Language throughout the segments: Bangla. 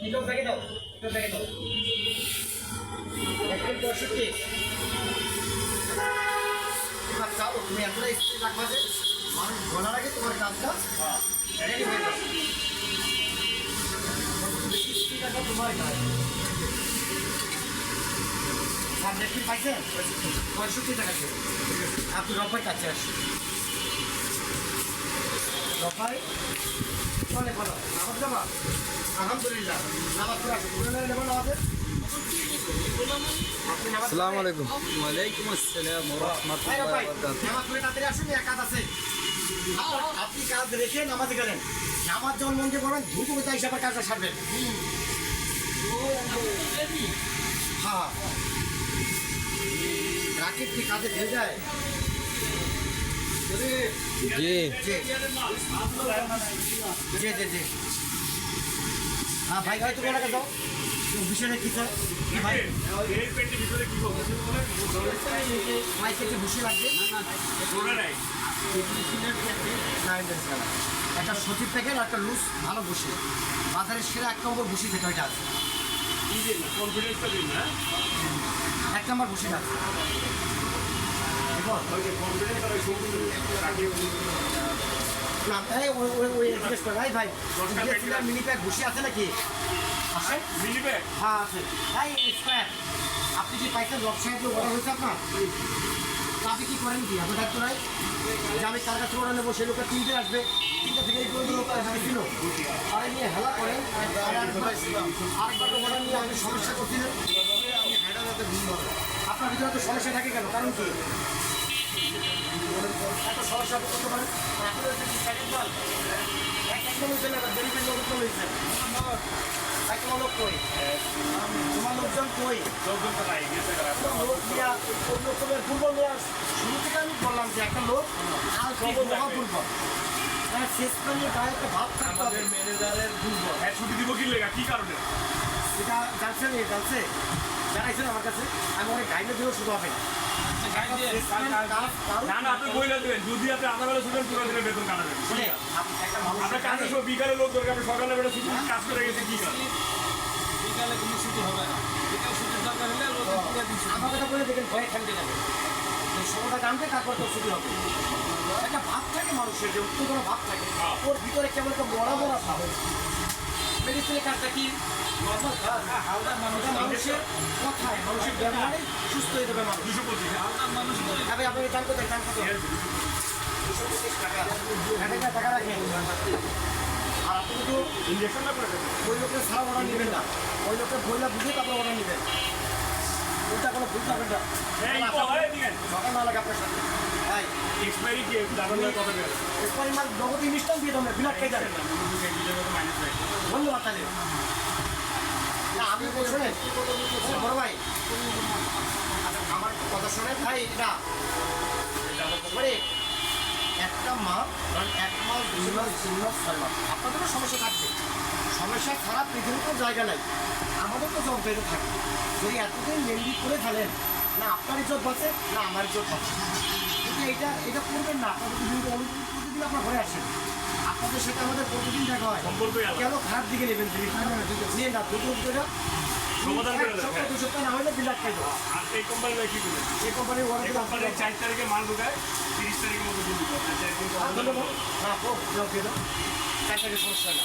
এটাও দেখে দাও দেখে দাও। একশো পঁয়ষট্টি। তোমার চাও তুমি এতটা স্পিড রাখবা যে মানুষ বলার আগে তোমার কাজটা হয়ে। যাবে। বেশি রাখবা তোমার কাজ। আর দেখতে পাইছেন পঁয়ষট্টি টাকা ছিল আপনি রফাই কাছে আসুন রফাই চলে বলো। নামাজ যাবা আলহামদুলিল্লাহ। নামাজ পড়ে নেব নামাজে আপনি নামাজ? আসসালামু আলাইকুম। ওয়ালাইকুম আসসালাম ভাই, রহমতুল্লাহ ভাই, নামাজ পড়ে তাড়াতাড়ি আসুন এক কাজ আছে। আপনি কাজ রেখে নামাজে গেলেন। নামাজ যখন মন দিয়ে পড়বেন ধুকু কোথায় হিসাবে কাজটা সারবেন। হ্যাঁ। রাকিব কি কাজে ভেল যায়? জি। জি জি জি। হ্যাঁ ভাই ভাই তুমি ওনাকে যাও। বিষয়টা কি ভাই? মাইকে একটু ভুসি লাগবে। একটা সচিব প্যাকেট আর একটা লুজ ভালো বসে। বাজারের সেরা এক নম্বর বসি থেকে ওইটা আছে। এক নম্বর বসে আছে আছে নাকি? হ্যাঁ আছে। আপনি কি পাইছেন লক সাহেব অর্ডার হয়েছে আপনার? আপনি কি করেন কি? আপনার দায়িত্ব নাই যে আমি কার কাছে অর্ডার নেব সেই লোকটা তিনটে আসবে। তিনটা থেকে লোক আর নিয়ে হেলা করেন আর আরেকবার অর্ডার নিয়ে আপনি সমস্যা করছিলেন আপনার ভিতরে তো সমস্যা থাকে কেন? কারণ কি? এত সমস্যা করতে পারেন আপনি হচ্ছে কি প্যাকেট মাল এক একদম হয়েছে না ডেলিভারি লোক তো হয়েছে তাই তোমার লোক কই তোমার লোকজন কই লোক দিয়া লোকের দুর্বল। শুরু থেকে আমি বললাম যে একটা লোক আর দুর্বল হবে ম্যানেজারের দুর্বল হ্যাঁ ছুটি দিব কি লেগা? কি কারণে? এটা জানছে জানছে? জানাইছেন আমার কাছে। আমি অনেক গাইলে দিলেও শুধু হবে না না না আপনি বইলে দেবেন। যদি আপনি আধা বেলা ছুটেন পুরো দিনে বেতন কাটাবেন আপনার কাজের বিকালে লোক দরকার আপনি সকালে বেলা ছুটি কাজ করে গেছে কি কারণ বিকালে কোনো ছুটি হবে না। বিকাল ছুটির দরকার হলে রোদে পুরো দিন ছুটি। কথা বলে দেখেন ভয়ে খেলতে যাবে। সময়টা জানবে তারপর তো ছুটি হবে। একটা ভাব থাকে মানুষের যে উত্তেজনা ভাব থাকে। হ্যাঁ। ওর ভিতরে কেমন একটা মরা মরা ভাব। মেডিসিনের কাজটা কি? নর্মাল কাজ হালদার মানুষ মানুষের কথায় মানুষের ব্যবহারে সুস্থ হয়ে যাবে মানুষ। দুশো পঁচিশ হালদার মানুষ তবে আপনি দাম কোথায় দাম কত দুশো পঁচিশ টাকা টাকা রাখেন। আর আপনি কিন্তু করে ওই লোকের সারা অর্ডার নেবেন না। ওই লোকের বইলা বুঝে তারপর অর্ডার নেবেন। ওইটা কোনো ভুল যাবে না। সকাল না লাগে আপনার সাথে। এক্সপায়ারি কি দাদা কত বের এরপরে মাল নগদ ইনস্টল দিয়ে দেবেন বিরাট খেয়ে যাবেন ধন্যবাদ তাহলে আমি বল শোনেন বড় ভাই আমার কথা শোনেন ভাই এটা মানে একটা ধরেন এক মাস দুই মাস তিন মাস ছয় মাস আপনাদেরও সমস্যা থাকবে সমস্যা খারাপ পৃথিবীর কোনো জায়গা নাই আমাদের তো জব বেড়ে থাকে যদি এতদিন লেনদি করে ফেলেন না আপনার ইজ্জত বাঁচে, না আমার ইজ্জত বাঁচে। এটা এটা করবেন না। প্রতিদিন আপনার ঘরে আসেন আপনাদের সাথে আমাদের প্রতিদিন দেখা হয়। কেন খারাপ দিকে নেবেন নিয়ে না দুটো করে সমাধান করে হ্যাঁ। দু সপ্তাহ না হলে বিরাট খাই দেবো। আর এই কোম্পানিটা কি করে? এই কোম্পানির চার তারিখে মাল ঢুকায় তিরিশ তারিখের মতো দিন দিতে হবে চার দিন না হোক চার টাকা সমস্যা না।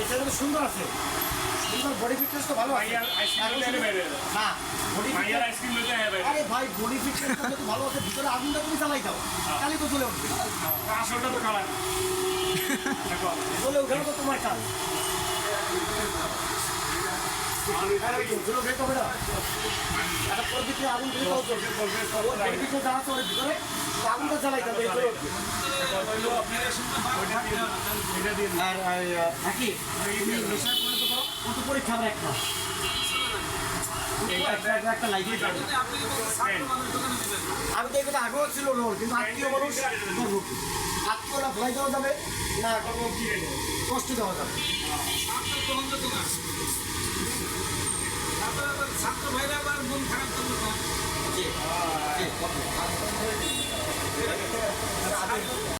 হবে কিন্তু সুন্দর আছে। সুন্দর বডি ফিটনেস তো ভালো আছে। আইসক্রিম না বডি আইসক্রিম লইতে হ্যাঁ আরে ভাই বডি ফিটনেস তো ভালো আছে ভিতরে আগুনটা তুমি চালাই দাও। তাহলে তো চলে উঠবে। আসলটা তো খারাপ চলে উঠে তো তোমার কাজ। আগুনটা জ্বালাই। আর আর, থাকি তুমি নেশার পরে তো করো ও তো পরীক্ষা আমার একটা। আমি তো এখানে আগেও ছিল রোল কিন্তু আত্মীয় মানুষ করব কি? আত্মীয় না ভয় দেওয়া যাবে না কষ্ট দেওয়া যাবে ছাত্র গ্রহণযোগ্য না তারপরে আবার ছাত্র ভাইরা আবার মন খারাপ করবে না? জি জি